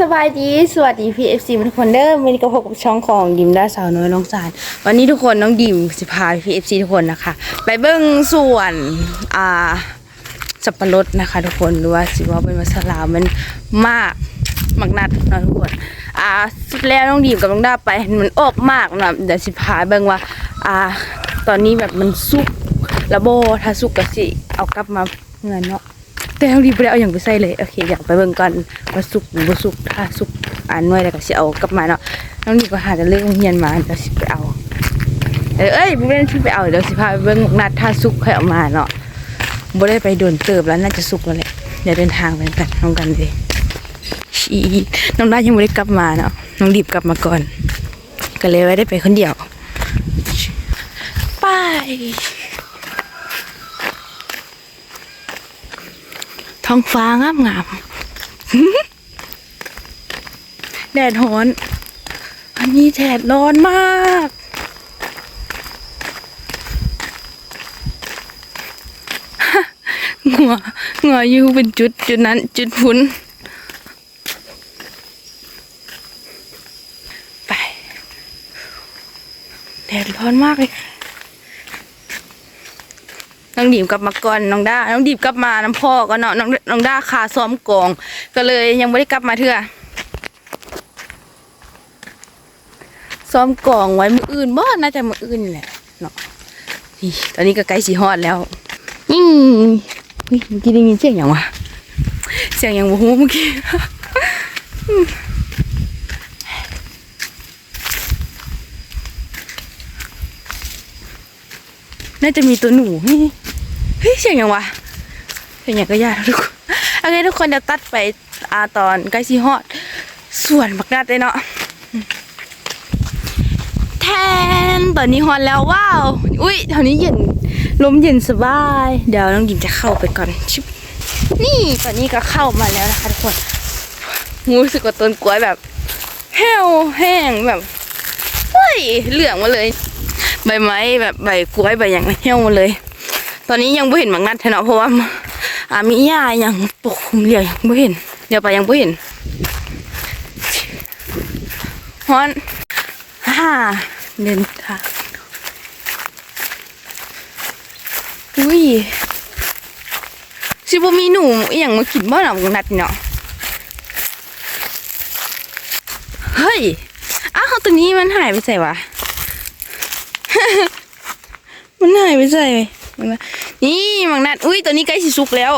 สบายดีสวัสดีพีเอฟซีทุกคนเด้อวันนี้ก็พบกับช่องของดิมด้าสาวน้อยน้องสารวันนี้ทุกคนน้องดิมสิพาพีเอฟซีทุกคนนะคะ ไปเบิ้งส่วนอ่าสับปะรดนะคะ ทุกคนหรือว่าสิว่าเป็นมัสลามันมากมากนัดนะทุกคนอ่าสุดแล้วน้องดิมกับน้องด้าไปมันออกมากนะเดี๋ยวสิพาเบิ้งว่าอ่า ตอนนี้แบบมันสุกแล้วโบถ้าสุกก็สิเอากลับมาเงินเนาะ แต่ทั้งดีไม่ได้เอาอย่างไปใส่เลยโอเคอยากไปเบิ่งก่อนว่าสุกหรือบ่สุกถ้าสุกอ่านหน่วยแล้วก็สิเอากลับมาเนาะน้องดีก็หาจะเลิกโรงเรียนมาเดี๋ยวสิไปเอาเออเอ้ยบ่ได้สิไปเอาเดี๋ยวสิพาไปเบิ่งนัดถ้าสุกค่อยเอามาเนาะบ่ได้ไปโดนเติบแล้วน่าจะสุกแล้วแหละเดี๋ยวเดินทางไปกันน้องกันเลยชีน้องได้ยังไม่ได้กลับมาเนาะน้องดีบกลับมาก่อน ก็เลยไว้ได้ไปคนเดียว ไป ท้องฟ้างามงามแดดร้อน อันนี้แดดร้อนมาก หัวหัวอยู่เป็นจุดจุดนั้นจุดพุ้นไป แดดร้อนมากเลยค่ะ องดีมกลับมาก่อนน้องด้าน้องดีมกลับมาน้ำพ่อก็เนาะน้องน้องด้าคาซ้อมกอง ก็เลยยังไม่ได้กลับมาเถื่อซ้อมกองไว้มืออื่นบ่น่าจะมืออื่นแหละเนาะนี่ตอนนี้ก็ใกล้สีฮอดแล้วยิ่งเฮ้ยเมื่อกี้ได้ยินเสียงอย่างวะเสียงอย่างบูฮูเมื่อกี้น่าจะมีตัวหนูนี่ ฮ้ยเสียงยังวะเสียงย่างก็ยากทุกคนโอเคทุกคนจะตัดไปอาตอนใกล้ซีฮอดส่วนบักนัดเลยเนาะแทนตอนนี้ฮอดแล้วว้าวอุ้ยแถวนี้เย็นลมเย็นสบาย เดี๋ยวน้องหญิงจะเข้าไปก่อนชิบนี่ตอนนี้ก็เข้ามาแล้วนะคะทุกคนรู้สึกว่าต้นกล้วยแบบแห้วแห้งแบบเฮ้ยเหลืองมาเลย ใบไม้แบบใบกล้วยใบอย่างเหี่ยวมดเลย ตอนนี้ยังไม่เห็นบางนัดเนาะเพราะว่าอ่ามีหญ้ายังปกคลุมเรียยังไม่เห็น เดี๋ยวไปยังไม่เห็นฮอนฮ่าเดินทางอุ้ยสิบ่มีหนูอย่างมากินบ่หนบางนัดเนาะเฮ้ยอ้าวตัวนี้มันหายไปใส่วะ มันหายไปใส่ นัดนี่มังนัดอุ้ยตัวนี้ใกล้สิสุกแล้ว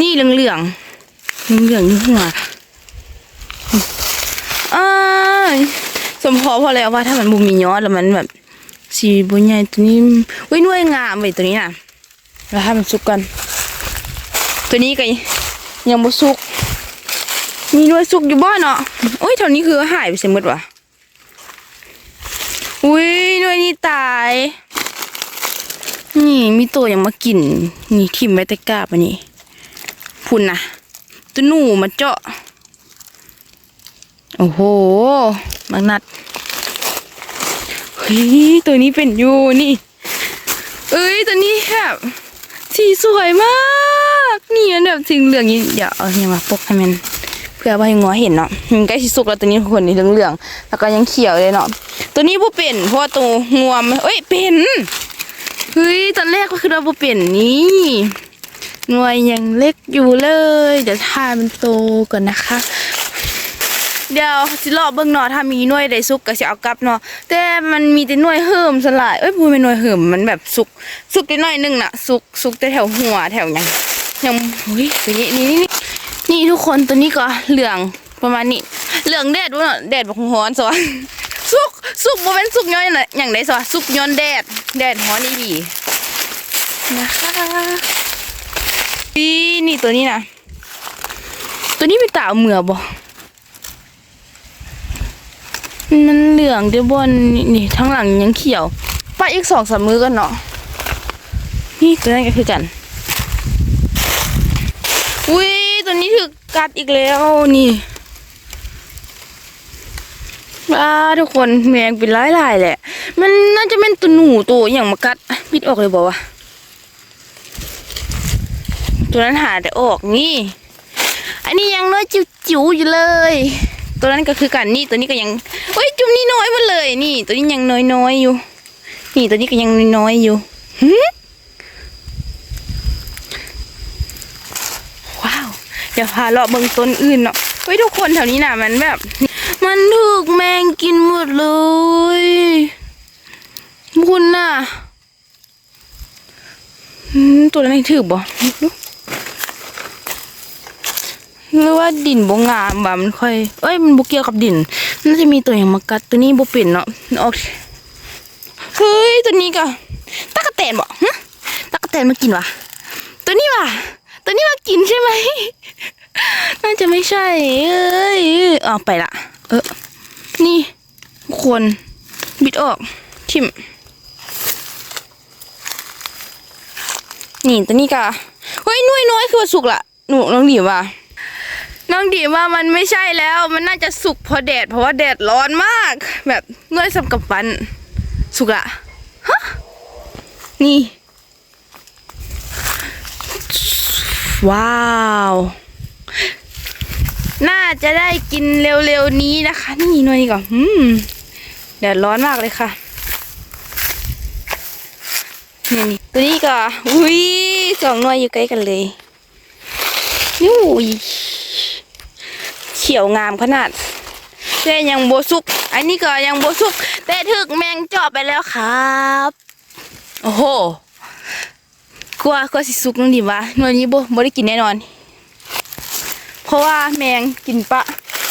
นี่เหลืองเหลืองเหลืองๆอยู่หัวอ้าสมพอพอแล้วว่าถ้ามันบุมียอดแล้วมันแบบสีบุญใหญ่ตัวนี้อุ้ยน่วยงามไปตัวนี้น่ะแล้วให้มันสุกกัน ตัวนี้ก็ยังบ่สุกมีน่วยสุกอยู่บ้านเนาะอุ้ยแถวนี้คือหายไปเสียหมดว่ะอุ้ยน่วยนี้ตา มีตัวยังมากิน นี่ทิ่มไว้แต่กาบอันนี้พุ่นนะตัวหนูมาเจาะ โอ้โหบางนัดเฮ้ยตัวนี้เป็นอยู่นี่ เอ้ยตัวนี้แบบสีสวยมาก นี่อันแบบสีเหลืองนี่เดี๋ยวเอาเนี่ยมาปกให้มันเพื่อว่าให้งัวเห็นเนาะมันใกล้สิสุกแล้วตัวนี้คนนี่เหลืองๆแล้วก็ยังเขียวเลยเนาะตัวนี้บ่เป็นเพราะว่าตัวงัวมเอ้ยเป็น เฮ้ยตอนแรกก็คือเราบ่เป็นนี่หน่วยยังเล็กอยู่เลย เดี๋ยวทามันโตก่อนนะคะ เดี๋ยวสิรอบเบิ่งเนาะถ้ามีหน่วยใดสุกก็สิเอากลับเนาะแต่มันมีแต่หน่วยเหิมสลายเอ้ยบ่แม่นหน่วยเหิมมันแบบสุกสุกได้หน่อยหนึงน่ะ สุกสุกแต่แถวหัวแถวยังยังเฮ้ยตัวนี้นี่นี่นี่นี่ทุกคนตัวนี้ก็เหลืองประมาณนี้เหลืองแดดบ่เนาะแดดบ่ฮ้อนซวะ สุกสุกบ่เป็นสุกย้อนน่ะอย่างใดซะวะสุกย้อนแดด แดดฮ้อนอีหลีนะคะนี่นี่ตัวนี้นะตัวนี้เป็นตาเอาเหมือบ่มันเหลืองเดี๋ยวบนนี่นี่ทั้งหลังยังเขียวปะอีกสองสามมือกันเนาะนี่ตัวนั้นก็คือกันอุ้ยตัวนี้ถึกกัดอีกแล้วนี่ ว้าทุกคนแมงเป็นหลายๆแหละ มันน่าจะเป็นตัวหนูตัวอย่างมากัดปิดออกเลยบอกว่าตัวนั้นหาแต่ออกนี่ อันนี้ยังน้อยจิ๋วๆอยู่เลย ตัวนั้นก็คือกันนี่ตัวนี้ก็ยังเฮ้ยจุ่มนี่น้อยหมาเลย นี่ ตัวนี้ยังน้อยๆอยู่ นี่ตัวนี้ก็ยังน้อยๆอยู่หึว้าวเดี๋ยวพาเลาะเบิ่งต้นอื่นเนาะ เฮ้ยทุกคนแถวนี้น่ะ มันแบบ มันถูกแมงกินหมดเลยคุณน่ะตัวนั้นถือบ่หรือว่าดินบ่งามบ่มันค่อย เอ้ยมันบ่เกี่ยวกับดินน่าจะมีตัวอย่างมากัดตัวนี้บ่เป็นเนาะออกเฮ้ยตัวนี้ก็ตะกะแตนบ่ฮะตะกะแตนมากินวะตัวนี้วะตัวนี้มากินใช่ไหม ไม่ใช่เอ้ยเอาไปละ เออ นี่ควรบิดออกทิมนี่ตัวนี้กะเฮ้ยหน่ยน้อยคือสุกละหนูน้องดีว่า น้องดีว่ามันไม่ใช่แล้ว มันน่าจะสุกเพราะแดด เพราะว่าแดดร้อนมาก แบบหน่วยสำกับฟัน สุกละฮะนี่ ว้าว น่าจะได้กินเร็วๆนี้นะคะ นี่หน่วยนี้ก่อนอืมแดดร้อนมากเลยค่ะนี่นี่ตัวนี้ก็อุ้ยสองหน่วยอยู่ใกล้กันเลยนี่อุ้ยเขียวงามขนาดแต่ยังโบสุก อันนี้ก็ยังโบสุก แต่ถึกแมงเจาะไปแล้วครับโอ้โหกลัวกลัวสิสุกน้องดิวะหน่วยนี้โบโบได้กินแน่นอน ราะว่าแมงกินปะ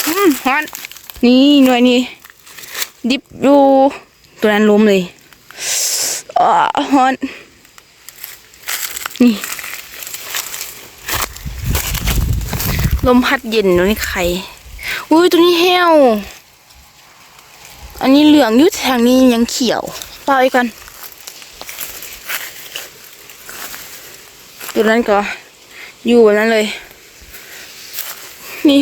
อืมฮอนนี่หน่วยนี้ ดิบดูตัวนั้นล้มเลยอ่าฮอนนี่ ลมพัดเย็นตัวนี้ไข่อุ้ยตัวนี้แห้ว อันนี้เหลืองยุทางนี้ยังเขียวปล่อยกันตัวนั้นก็อยู่แบบนั้นเลย นี่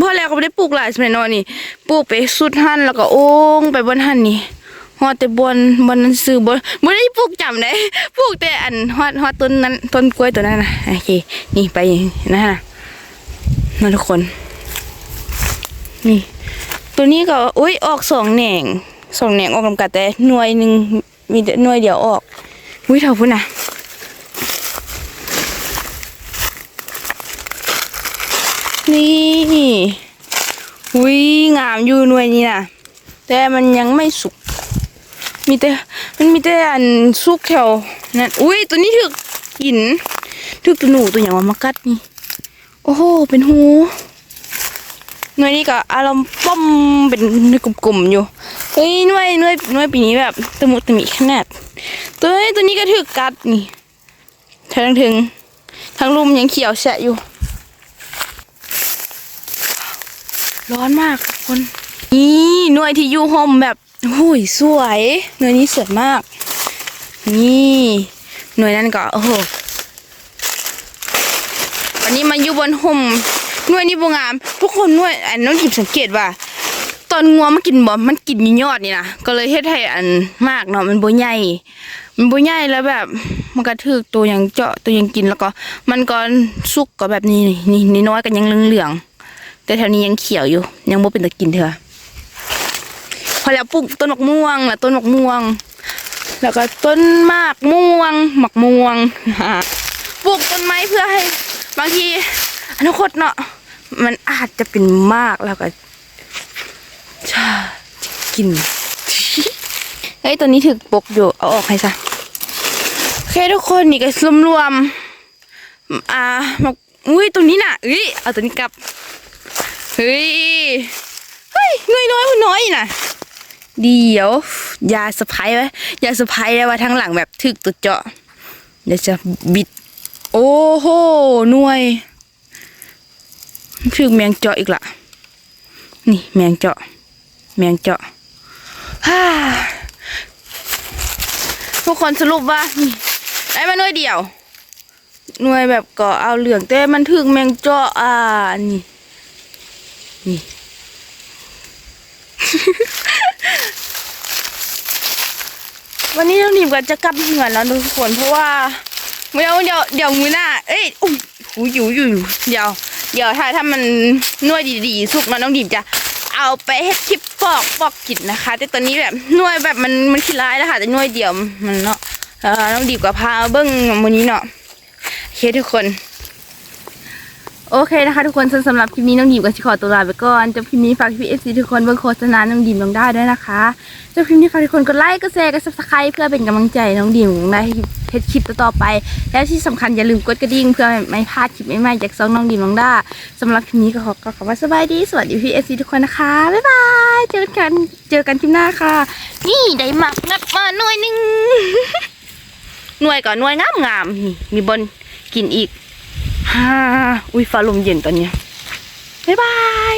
พ่อแล้วก็ไม่ได้ปลูกหลายสมัยนอนนี่ปลูกไปสุดหันแล้วก็โอ้งไปบนหันนี่ฮอดแต่บนบนนั้นซื้อบนบ่ได้ปลูกจำได้ปลูกแต่อันฮอดฮอดต้นนั้นต้นกล้วยตัวนั้นนะโอเคนี่ไปนะฮะนะทุกคน นี่ ตัวนี้ก็อุ้ยออกสองแหน่งสองแหน่งออกกำกัดแต่หน่วยหนึ่งมีหน่วยเดียวออกอุ้ยเท่าพุ่นนะ นี่อุ้ยงามอยู่หน่วยนี้นะแต่มันยังไม่สุก มีแต่มันมีแต่อันสุกแถวนั่นอุ้ยตัวนี้ถึกหินถึกตัวหนูตัวอย่างว่ามากัดนี่ โอ้โหเป็นหูหน่วยนี้ก็อารมณ์ป้อมเป็นกลุ่มๆอยู่เฮ้ยหน่วยหน่วยหน่วยปีนี้แบบตะมุตะมิขนาดตัวนี้ตัวนี้ก็ถือกัดนี่ทั้งถึงทั้งลุมยังเขียวแฉะอยู่ ร้อนมากทุกคนนี่หน่วยที่อยู่ห่มแบบหุยสวยหน่วยนี้สวยมาก นี่หน่วยนั้นก็โอ้โหวันนี้มาอยู่บนห่มหน่วยนี้บงาม ทุกคนหน่วยอันน้องหยิบสังเกตว่าตอนงัวมันกินบ่มันกินยู่ยอดนี่นะก็เลยเฮ็ดให้อันมากเนาะมันบ่ใหญ่ มันบ่ใหญ่แล้วแบบ มันก็ถึกตัวยังเจาะตัวยังกินแล้วก็ มันก็สุกก็แบบนี้นี่นี่น้อยก็ยังเหลืองๆ แต่แถวนี้ยังเขียวอยู่ ยังบ่เป็นตะกินเถอะพอแล้วปลูกต้นหมะม่วงแล้วต้นหมะม่วง แล้วก็ต้นมากม่วงหมกม่วงปลูกต้นไม้เพื่อให้ บางทีอนาคตเนาะมันอาจจะเป็นมากแล้วก็ชาจะกินเฮ้ยตัวนี้ถึกปกอยู่เอาออกให้ซะโอเคทุกคนนี่ก็รวมๆอ่ามาอุ้ยตัวนี้น่ะเอ้ยเอาตัวนี้กลับ ฮ้ย เฮ้ยน้อยน้อยๆน้อยน่ะ เดี๋ยว ยาสะพายไว้ยาสะพายไว้ว่าทางหลังแบบถึกตัวเจาะ เดี๋ยวจะบิด โอ้โหหน่วยถึกแมงเจาะอีกละนี่แมงเจาะ แมงเจาะฮ่าทุกคนสรุปว่านี่ได้มาหน่วยเดียว หน่วยแบบก็เอาเหลืองแต่มันถึกแมงเจาะอ่านี่ นี่ วันนี้น้องหนิมก็จะกลับเหมือนแล้วทุกคนเพราะว่าเดี๋ยวเดี๋ยวเดี๋ยวมือหน้า เอ้ยอุ้ยหูอยู่อยู่เดี๋ยว เดี๋ยวถ้าถ้ามันนวยดีๆ สุกเนาะน้องดิมจะเอาไปเฮ็ดคลิปปอกปอกกินนะคะ แต่ตอนนี้แบบนวยแบบมันมันขี้ร้ายแล้วค่ะแต่นวยเดียวมันเนาะแล้วน้องดิมกับพาเบิ้งวันนี้เนาะโอเคทุกคน โอเคนะคะทุกคนสำหรับคลิปนี้น้องดิมก็จะขอตัวลาไปก่อนจบคลิปนี้ฝากพี่เอฟซีทุกคนเบิ่งโฆษณาน้องดิมลงได้ด้วยนะคะจบคลิปนี้ฝากทุกคนกดไลค์กดแชร์กดซับสไครต์เพื่อเป็นกำลังใจน้องดิมได้เฮ็ดคลิปต่อไป แล้วที่สำคัญอย่าลืมกดกระดิ่งเพื่อไม่พลาดคลิปใหม่ๆจากซองน้องดิมลงได้สำหรับคลิปนี้ก็ขอขอคำว่าสบายดีสวัสดีพี่เอฟซีทุกคนนะคะบ๊ายบายเจอกันเจอกันคลิปหน้าค่ะ นี่ได้หมักงัดมาหน่วยหนึงหน่วยก่อนหน่วยงามๆนี่มีบนกินอีก ฮ่าอุ้ยฟ้าลมเย็นตอนเนี้ยบ๊ายบาย